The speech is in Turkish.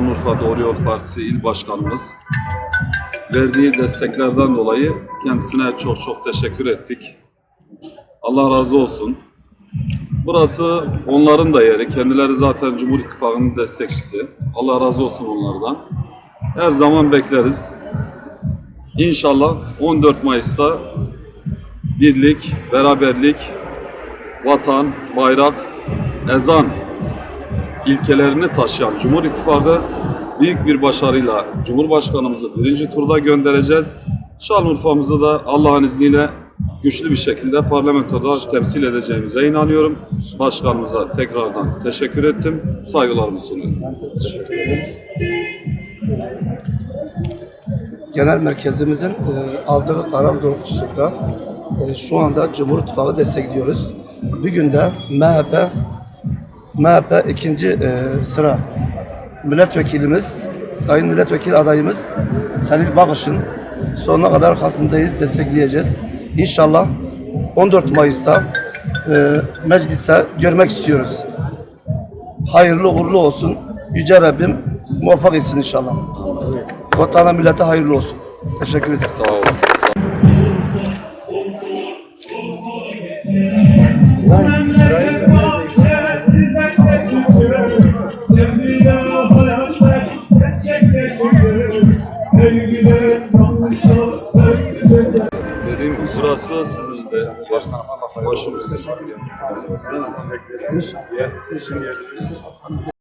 Urfa Doğru Yol Partisi İl Başkanımız verdiği desteklerden dolayı kendisine çok çok teşekkür ettik. Allah razı olsun. Burası onların da yeri. Kendileri zaten Cumhur İttifakı'nın destekçisi. Allah razı olsun onlardan. Her zaman bekleriz. İnşallah 14 Mayıs'ta birlik, beraberlik, vatan, bayrak, ezan ilkelerini taşıyan Cumhur İttifakı büyük bir başarıyla Cumhurbaşkanımızı birinci turda göndereceğiz. Şanlıurfa'mızı da Allah'ın izniyle güçlü bir şekilde parlamentoda temsil edeceğimize inanıyorum. Başkanımıza tekrardan teşekkür ettim. Saygılarımı sunuyorum. genel merkezimizin e, aldığı karar doğrultusunda e, şu anda Cumhur İttifakı destekliyoruz. Bugün de MHP MHP ikinci e, sıra milletvekilimiz, sayın milletvekili adayımız Halil Bağış'ın sonuna kadar arkasındayız, destekleyeceğiz. İnşallah 14 Mayıs'ta e, mecliste görmek istiyoruz. Hayırlı uğurlu olsun. Yüce Rabbim muvaffak etsin inşallah. Vatana millete hayırlı olsun. Teşekkür ederim. Sağ olun. Memleket bahçe sizler seçilir Sevgiyle hayatlar gerçekleşir öpücükler Dediğim gibi burası sizin de başımız.